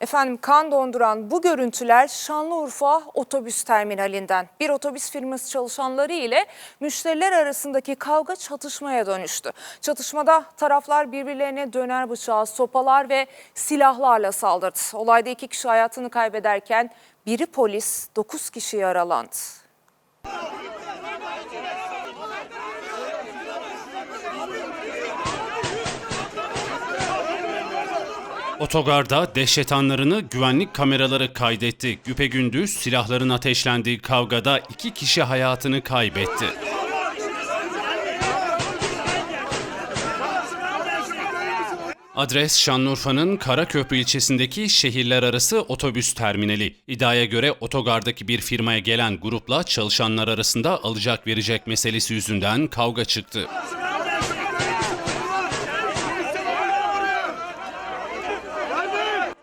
Efendim kan donduran bu görüntüler Şanlıurfa otobüs terminalinden. Bir otobüs firması çalışanları ile müşteriler arasındaki kavga çatışmaya dönüştü. Çatışmada taraflar birbirlerine döner bıçağı, sopalar ve silahlarla saldırdı. Olayda iki kişi hayatını kaybederken biri polis, 9 kişi yaralandı. Otogarda dehşet anlarını güvenlik kameraları kaydetti. Güpegündüz silahların ateşlendiği kavgada iki kişi hayatını kaybetti. Adres Şanlıurfa'nın Karaköprü ilçesindeki şehirler arası otobüs terminali. İddiaya göre otogardaki bir firmaya gelen grupla çalışanlar arasında alacak verecek meselesi yüzünden kavga çıktı.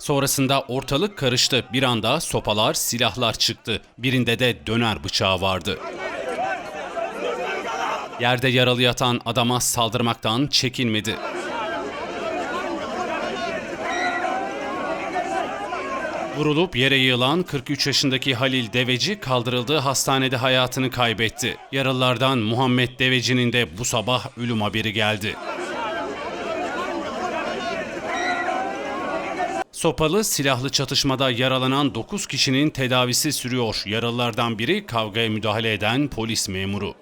Sonrasında ortalık karıştı. Bir anda sopalar, silahlar çıktı. Birinde de döner bıçağı vardı. Yerde yaralı yatan adama saldırmaktan çekinmedi. Vurulup yere yığılan 43 yaşındaki Halil Deveci kaldırıldığı hastanede hayatını kaybetti. Yaralılardan Muhammed Deveci'nin de bu sabah ölüm haberi geldi. Sopalı silahlı çatışmada yaralanan 9 kişinin tedavisi sürüyor. Yaralılardan biri kavgaya müdahale eden polis memuru.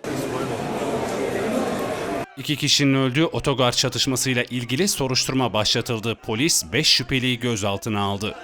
İki kişinin öldüğü otogar çatışmasıyla ilgili soruşturma başlatıldı. Polis 5 şüpheliyi gözaltına aldı.